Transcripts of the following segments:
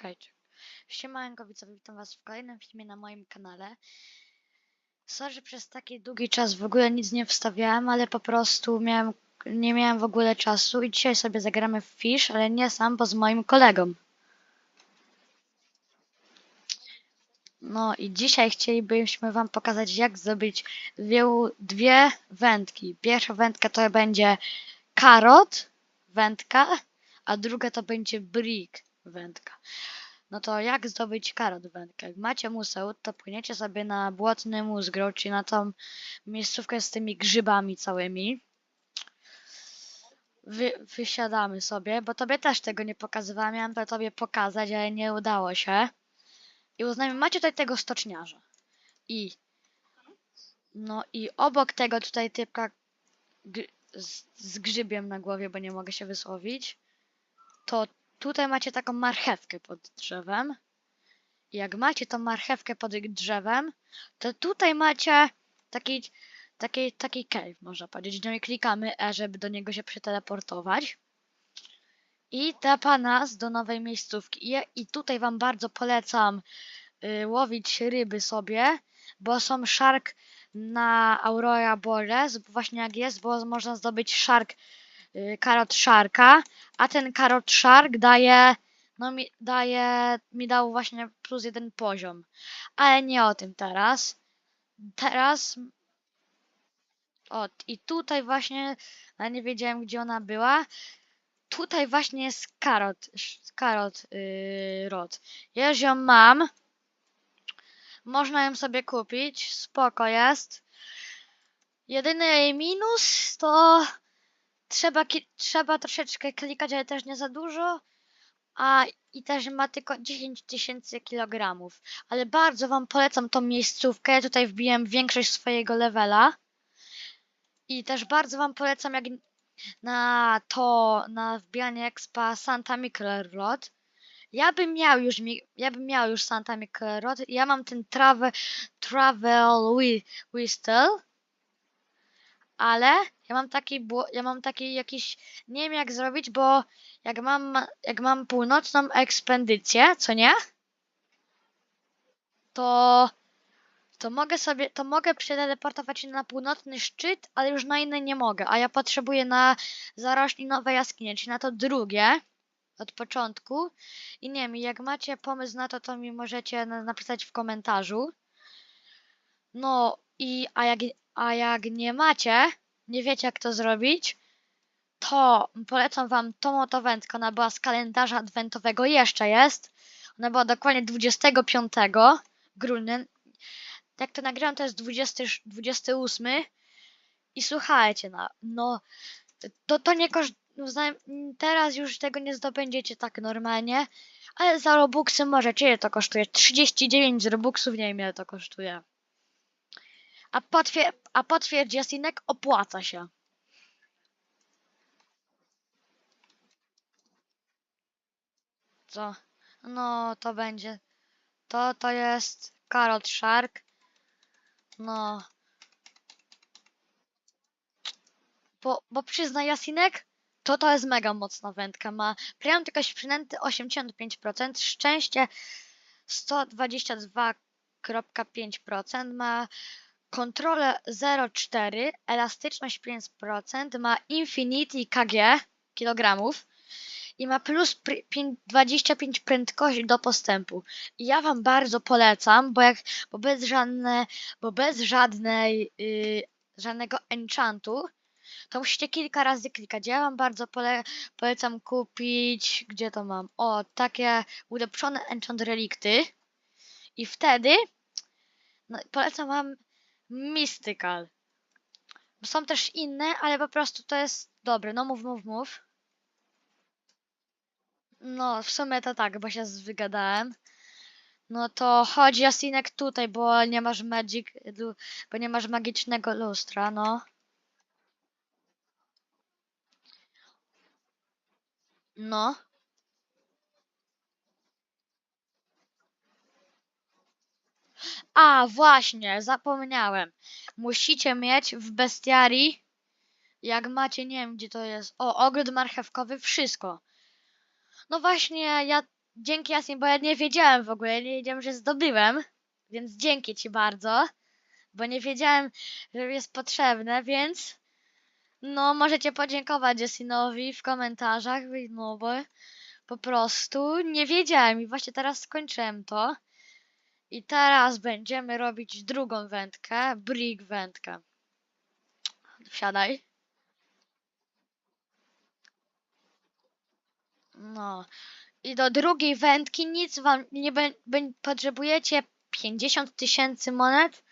Czekajcie. Siemanko widzowie, witam was w kolejnym filmie na moim kanale. Sorry, że przez taki długi czas w ogóle nic nie wstawiałem, ale po prostu miałem, nie miałem w ogóle czasu i dzisiaj sobie zagramy w Fish, ale nie sam, bo z moim kolegą. No i dzisiaj chcielibyśmy wam pokazać jak zrobić dwie, dwie wędki. Pierwsza wędka to będzie karot, wędka, a druga to będzie brick, wędka. No to jak zdobyć karot wędkę? Jak macie museł, to płyniecie sobie na błotny mózgrą, czyli na tą miejscówkę z tymi grzybami całymi. Wy, wysiadamy sobie, bo tobie też tego nie pokazywałam, miałam to tobie pokazać, ale nie udało się. I uznajmy, macie tutaj tego stoczniarza. I no i obok tego tutaj typka z, z grzybiem na głowie, bo nie mogę się wysłowić, to tutaj macie taką marchewkę pod drzewem. I jak macie tą marchewkę pod drzewem, to tutaj macie taki, taki, taki cave, można powiedzieć. No i klikamy E, żeby do niego się przeteleportować. I tapa nas do nowej miejscówki. I, i tutaj wam bardzo polecam y, łowić ryby sobie, bo są shark na Aurora Boreas, właśnie jak jest, bo można zdobyć shark, karot sharka, a ten karot shark daje, no mi daje, mi dał właśnie plus jeden poziom. Ale nie o tym teraz. Teraz, o, i tutaj właśnie, a nie wiedziałem gdzie ona była, tutaj właśnie jest karot, karot yy, rod. Ja już ją mam. Można ją sobie kupić, spoko jest. Jedyny jej minus to trzeba, trzeba troszeczkę klikać, ale też nie za dużo. A i też ma tylko 10 tysięcy kilogramów. Ale bardzo Wam polecam tą miejscówkę. Ja tutaj wbiłem większość swojego levela. I też bardzo Wam polecam jak na to, na wbijanie expa Santa Microrod. Ja bym miał już, ja bym miał już Santa Microrod. Ja mam ten travel, travel whistle. Ale ja mam taki, ja mam taki jakiś, nie wiem jak zrobić, bo jak mam, jak mam północną ekspedycję, co nie? To, to mogę sobie, to mogę przeteleportować się na północny szczyt, ale już na inny nie mogę, a ja potrzebuję na zaroślinowe jaskinie, czyli na to drugie od początku. I nie wiem, jak macie pomysł na to, to mi możecie na- napisać w komentarzu. No i, a jak, a jak nie macie, nie wiecie jak to zrobić, to polecam wam tą oto wędkę. Ona była z kalendarza adwentowego, jeszcze jest. Ona była dokładnie 25 grudnia. Jak to nagrałem, to jest 20, 28. I słuchajcie, no, no to, to nie koszt... no, Teraz już tego nie zdobędziecie tak normalnie, ale za Robuxy możecie, ile to kosztuje? 39 z Robuxów, nie wiem ile to kosztuje. A, potwier a potwierdź Jasinek, opłaca się. Co? No, to będzie. To, to jest Carrot Shark. No. Bo, bo przyznaj Jasinek, to to jest mega mocna wędka. Ma prędkość przynęty 85%, szczęście 122,5%, ma kontrolę 0,4, elastyczność 5%, ma Infinity KG kilogramów i ma plus pr- pię- 25 prędkości do postępu. I ja wam bardzo polecam, bo jak bo bez żadne, bo bez żadnej yy, żadnego enchantu to musicie kilka razy klikać. Ja wam bardzo pole polecam kupić, gdzie to mam? O, takie ulepszone enchant relikty. I wtedy no, polecam wam Mystical. Są też inne, ale po prostu to jest dobre. No mów, mów, mów. No, w sumie to tak, bo się wygadałem. No to chodź Jasinek tutaj, bo nie masz magic, bo nie masz magicznego lustra, no. No. A, właśnie, zapomniałem. Musicie mieć w bestiarii, jak macie, nie wiem gdzie to jest, o, ogród marchewkowy, wszystko. No właśnie, ja dzięki Jasmin, bo ja nie wiedziałem w ogóle, nie wiedziałem, że zdobyłem, więc dzięki ci bardzo, bo nie wiedziałem, że jest potrzebne, więc no możecie podziękować Jasminowi w komentarzach, no bo po prostu nie wiedziałem i właśnie teraz skończyłem to. I teraz będziemy robić drugą wędkę, brick wędkę. Wsiadaj. No. I do drugiej wędki nic wam nie potrzebujecie 50 tysięcy monet.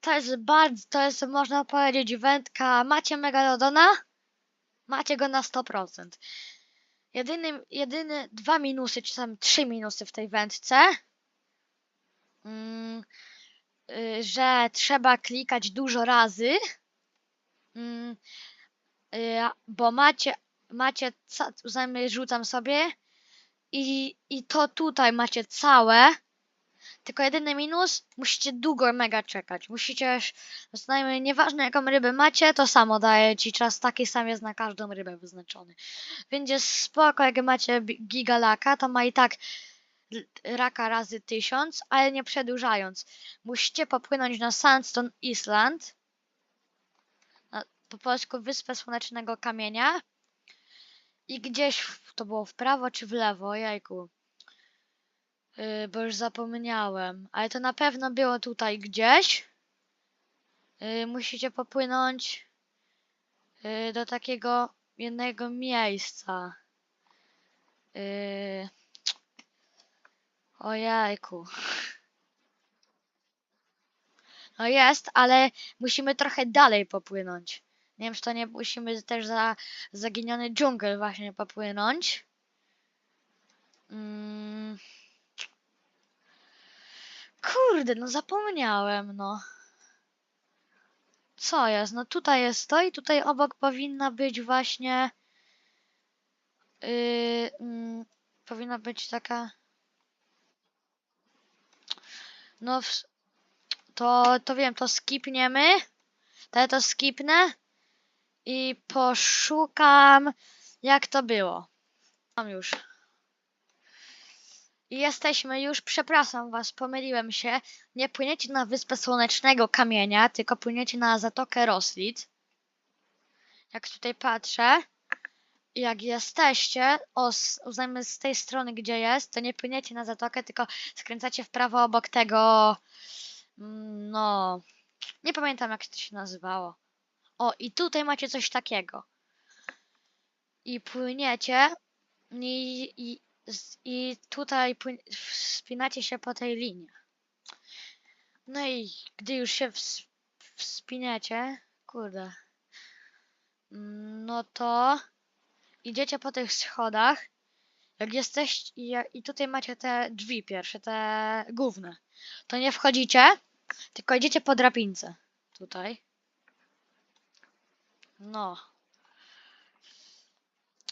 To jest bardzo, to jest można powiedzieć wędka. Macie Megalodona? Macie go na 100%. Jedyny, jedyny dwa minusy, czy tam trzy minusy w tej wędce. Mm, y, że trzeba klikać dużo razy. Mm, y, bo macie, macie, zajmę, rzucam sobie i, i to tutaj macie całe. Tylko jedyny minus, musicie długo mega czekać. Musicie, znajmy, nieważne jaką rybę macie, to samo daje ci czas taki sam jest na każdą rybę wyznaczony. Więc jest spoko, jak macie gigalaka, to ma i tak raka razy tysiąc, ale nie przedłużając. Musicie popłynąć na Sandstone Island, na, po polsku Wyspę Słonecznego Kamienia i gdzieś, w, to było w prawo czy w lewo, jajku. Yy, bo już zapomniałem, ale to na pewno było tutaj gdzieś. Yy, musicie popłynąć yy, do takiego jednego miejsca. Yy... Ojejku. No jest, ale musimy trochę dalej popłynąć. Nie wiem, czy to nie musimy też za zaginiony dżungel właśnie popłynąć. Mm. Kurde, no zapomniałem, no. Co jest? No tutaj jest to i tutaj obok powinna być właśnie... Yy, mm, powinna być taka... No, to, to wiem, to skipniemy. To to skipnę i poszukam, jak to było. Mam już. I jesteśmy już, przepraszam was, pomyliłem się. Nie płyniecie na Wyspę Słonecznego Kamienia, tylko płyniecie na Zatokę Roslit. Jak tutaj patrzę, jak jesteście, o, s- uznajmy z tej strony, gdzie jest, to nie płyniecie na Zatokę, tylko skręcacie w prawo obok tego, mm, no, nie pamiętam jak to się nazywało. O, i tutaj macie coś takiego. I płyniecie i, i, i tutaj płyn, wspinacie się po tej linie. No i gdy już się ws, wspiniecie, kurde, no to idziecie po tych schodach. Jak jesteś i, tutaj macie te drzwi pierwsze, te główne, to nie wchodzicie, tylko idziecie po drabince. Tutaj. No.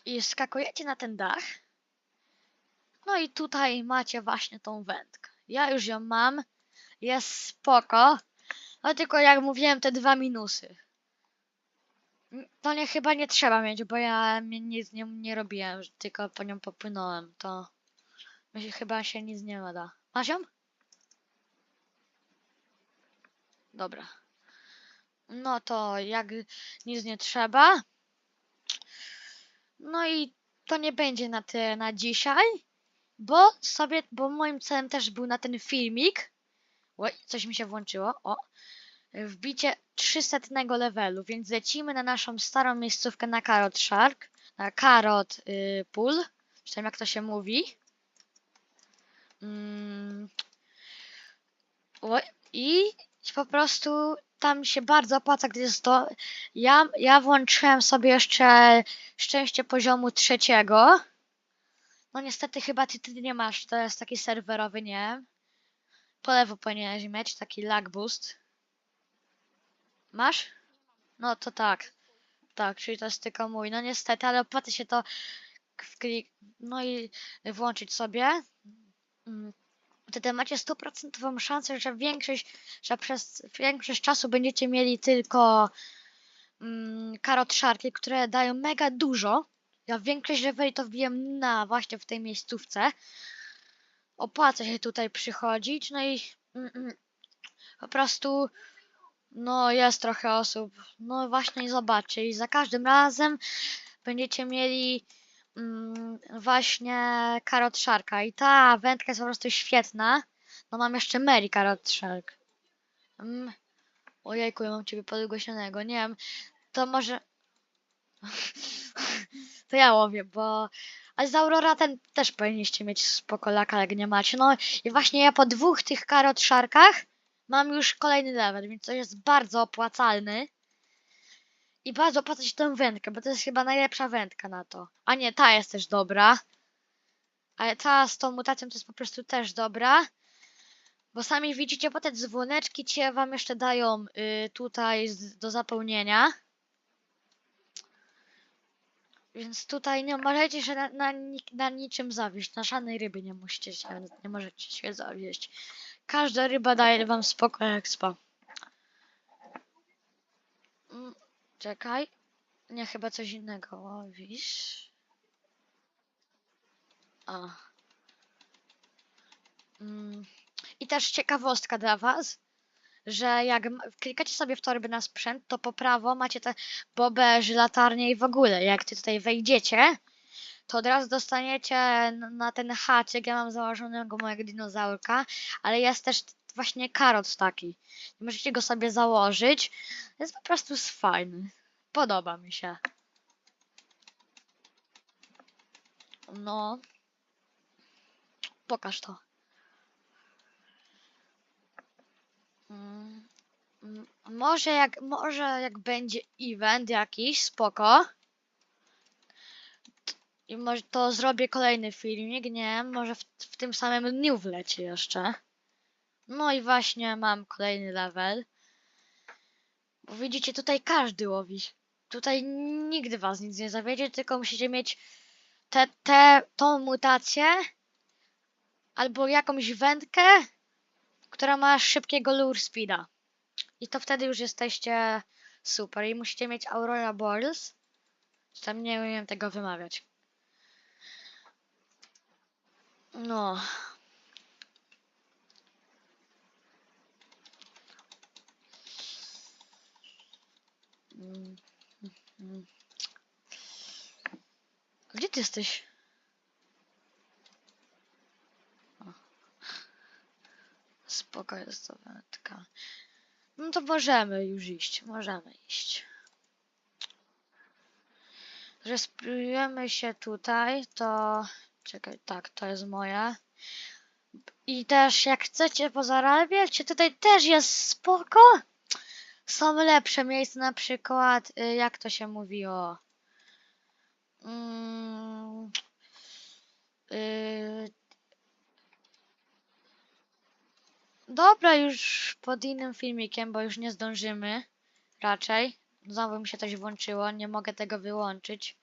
I skakujecie na ten dach. No i tutaj macie właśnie tą wędkę. Ja już ją mam. Jest spoko. No tylko jak mówiłem, te dwa minusy. To nie chyba nie trzeba mieć, bo ja nic nie, nie robiłem, tylko po nią popłynąłem. To się chyba się nic nie da. Masz ją? Dobra. No to jak nic nie trzeba. No i to nie będzie na tyle na dzisiaj, bo sobie, bo moim celem też był na ten filmik. Oj, coś mi się włączyło. O. Wbicie 300 levelu, więc lecimy na naszą starą miejscówkę na Carrot Shark, na Carrot y, Pool, czy jak to się mówi. Mm. I po prostu tam się bardzo opłaca, gdy jest to. Ja, ja włączyłem sobie jeszcze szczęście poziomu trzeciego. No niestety chyba ty, ty nie masz, to jest taki serwerowy, nie? Po lewo powinieneś mieć taki lag boost. Masz? No to tak. Tak, czyli to jest tylko mój. No niestety, ale opłaca się to wklik- no i włączyć sobie. Mm, Wtedy macie stuprocentową szansę, że większość, że przez większość czasu będziecie mieli tylko mm, karot szarki, które dają mega dużo. Ja większość leveli to wbiłem na właśnie w tej miejscówce. opłaca się tutaj przychodzić, no i mm, mm, po prostu no jest trochę osób. No właśnie i zobaczcie, i za każdym razem będziecie mieli mm, właśnie karot szarka i ta wędka jest po prostu świetna. No mam jeszcze Mary karot shark. Mm. Ojejku, ja mam ciebie podgłośnionego, nie wiem, to może... to ja łowię, bo... Ale z Aurora ten też powinniście mieć spoko laka, jak nie macie. No i właśnie ja po dwóch tych karot szarkach mam już kolejny level, więc to jest bardzo opłacalny. I bardzo opłaca się tę wędkę, bo to jest chyba najlepsza wędka na to. A nie, ta jest też dobra. Ale ta z tą mutacją to jest po prostu też dobra. Bo sami widzicie, bo te dzwoneczki cię wam jeszcze dają y, tutaj z, do zapełnienia. Więc tutaj nie możecie się na, na, na niczym zawieść. Na żadnej ryby nie musicie się, nie możecie się zawieść. Każda ryba daje wam spoko expa. Mm, Czekaj. Nie, chyba coś innego łowisz. A. Mm. I też ciekawostka dla was, że jak klikacie sobie w torby na sprzęt, to po prawo macie te bobeży, latarnie i w ogóle. Jak ty tutaj wejdziecie, to od razu dostaniecie na ten haczyk. Ja mam założonego mojego dinozaurka, ale jest też właśnie karot taki. Możecie go sobie założyć. Jest po prostu fajny. Podoba mi się. No. Pokaż to. Mm, Może jak, może jak będzie event jakiś, spoko. I może to zrobię kolejny filmik, nie może w, w tym samym dniu wleci jeszcze. No i właśnie mam kolejny level. Bo widzicie, tutaj każdy łowi. Tutaj nigdy was nic nie zawiedzie, tylko musicie mieć te, te, tą mutację albo jakąś wędkę, która ma szybkiego lure speeda. I to wtedy już jesteście super. I musicie mieć Aurora. Czy tam nie umiem tego wymawiać. No. Gdzie ty jesteś? O. Spoko jest to wędka. No to możemy już iść, możemy iść. Że spróbujemy się tutaj, to... Czekaj, tak, to jest moje. I też jak chcecie pozarabiać, tutaj też jest spoko. Są lepsze miejsca, na przykład, y, jak to się mówiło? Mm, y, Dobra, już pod innym filmikiem, bo już nie zdążymy. Raczej. Znowu mi się coś włączyło, nie mogę tego wyłączyć.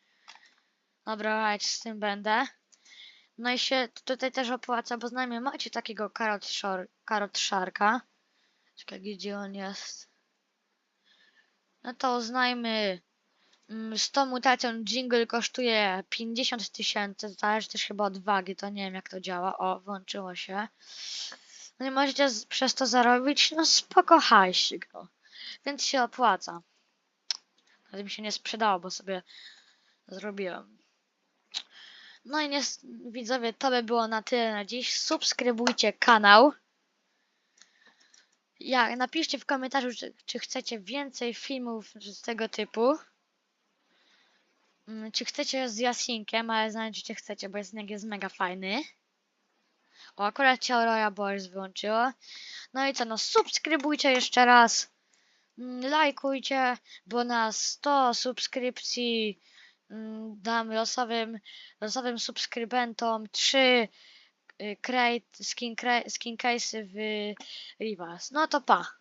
Dobra, z tym będę. No i się tutaj też opłaca, bo znajomie macie takiego karot, shor, karot szarka. Czekaj, gdzie on jest? No to uznajmy. mm, Z tą mutacją jingle kosztuje 50 tysięcy, zależy też chyba od wagi, to nie wiem jak to działa. O, włączyło się. No i możecie przez to zarobić, no spoko hajsik, no. Więc się opłaca. Ale mi się nie sprzedało, bo sobie zrobiłem. No i nie, widzowie, to by było na tyle na dziś. Subskrybujcie kanał. Ja, napiszcie w komentarzu, czy, czy chcecie więcej filmów z tego typu. Mm, Czy chcecie z Jasinkiem, ale znajdziecie chcecie, bo Jasinek jest mega fajny. O, akurat się Aurora Boys wyłączyło. No i co, no subskrybujcie jeszcze raz. Mm, Lajkujcie, bo na 100 subskrypcji dam losowym, losowym subskrybentom 3 y, crate, skin, skin case w Rivas. No to pa.